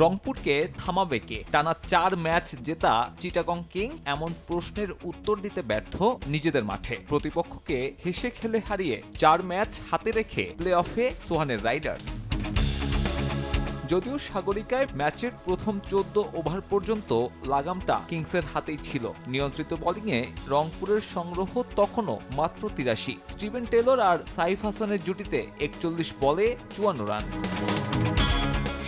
রংপুরকে থামাবে কে? টানা চার ম্যাচ জেতা চিটাগং কিং এমন প্রশ্নের উত্তর দিতে ব্যর্থ নিজেদের মাঠে। প্রতিপক্ষকে হেসে খেলে হারিয়ে চার ম্যাচ হাতে রেখে প্লে অফে সোহানের রাইডার্স। যদিও সাগরিকায় ম্যাচের প্রথম চোদ্দ ওভার পর্যন্ত লাগামটা কিংসের হাতেই ছিল। নিয়ন্ত্রিত বোলিংয়ে রংপুরের সংগ্রহ তখনও মাত্র তিরাশি। স্টিভেন টেলর আর সাইফ হাসানের জুটিতে একচল্লিশ বলে চুয়ান্ন রান।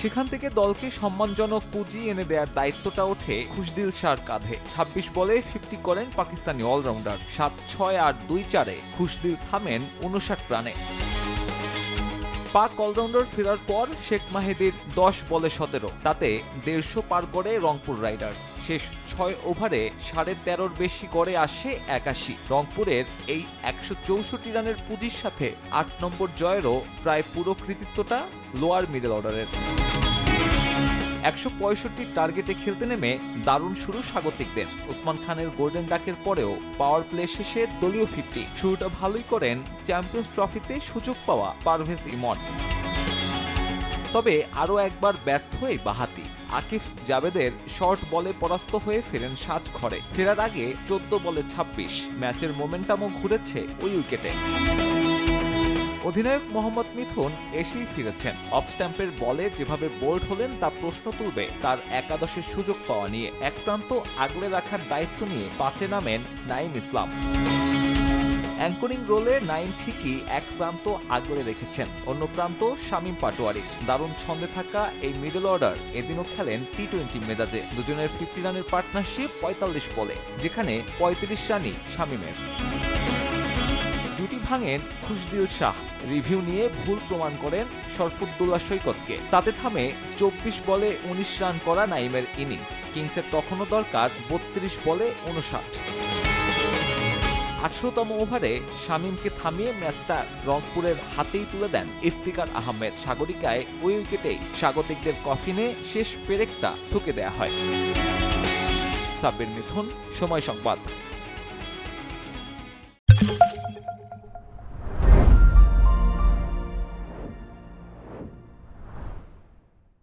সেখান থেকে দলকে সম্মানজনক পুঁজি এনে দেওয়ার দায়িত্বটা ওঠে খুশদিল শাহর কাঁধে। ২৬ বলে ফিফটি করেন পাকিস্তানি অলরাউন্ডার। সাত ছয় আর দুই চারে খুশদিল থামেন উনষাট রানে। পাক অলরাউন্ডার ফেরার পর শেখ মাহেদির দশ বলে সতেরো, তাতে দেড়শো পার করে রংপুর রাইডার্স। শেষ ছয় ওভারে সাড়ে তেরোর বেশি করে আসে একাশি। রংপুরের এই একশো চৌষট্টি রানের পুঁজির সাথে আট নম্বর জয়েরও প্রায় পুরো কৃতিত্বটা লোয়ার মিডল অর্ডারের। একশো পঁয়ষট্টির টার্গেটে খেলতে নেমে দারুণ শুরু স্বাগতিকদের। ওসমান খানের গোল্ডেন ডাকের পরেও পাওয়ার প্লে শেষে দলীয় ফিফটি। শুরুটা ভালোই করেন চ্যাম্পিয়ন্স ট্রফিতে সুযোগ পাওয়া পারভেজ ইমন। তবে আরও একবার ব্যর্থ এই বাহাতি। আকিফ জাবেদের শর্ট বলে পরাস্ত হয়ে ফেরেন সাজ ঘরে। ফেরার আগে চোদ্দ বলে ২৬ ম্যাচের মোমেন্টামও ঘুরেছে ওই উইকেটে। অধিনায়ক মোহাম্মদ মিথুন এসেই ফিরেছেন। অফ স্ট্যাম্পের বলে যেভাবে বোল্ড হলেন, তা প্রশ্ন তুলবে তার একাদশের সুযোগ পাওয়া নিয়ে। এক প্রান্ত আগলে রাখার দায়িত্ব নিয়ে পাঁচে নামেন নাইম ইসলাম। অ্যাঙ্করিং রোলে নাইম ঠিকই এক প্রান্ত আগলে রেখেছেন। অন্য প্রান্ত শামীম পাটোয়ারি। দারুণ ছন্দে থাকা এই মিডল অর্ডার এদিনও খেলেন টি টোয়েন্টি মেজাজে। দুজনের ফিফটি রানের পার্টনারশিপ পঁয়তাল্লিশ বলে, যেখানে পঁয়ত্রিশ রানই শামীমের। জুটি ভাঙেন খুশদিল শাহ। রিভিউ নিয়ে ভুল প্রমাণ করেন শরফুদ্দুল্লাহ সৈকতকে। তাতে থামে চব্বিশ বলে উনিশ রান করা নাইমের ইনিংস। কিংসের তখনও দরকার বত্রিশ বলে উনষাট আঠারোতম ওভারে শামীমকে থামিয়ে ম্যাচটা রংপুরের হাতেই তুলে দেন ইফতিকার আহমেদ। সাগরিকায় ওই উইকেটেই স্বাগতিকদের কফিনে শেষ পেরেকটা ঠুকে দেয়া হয়। সাব্বির মিথুন সময় সংবাদ।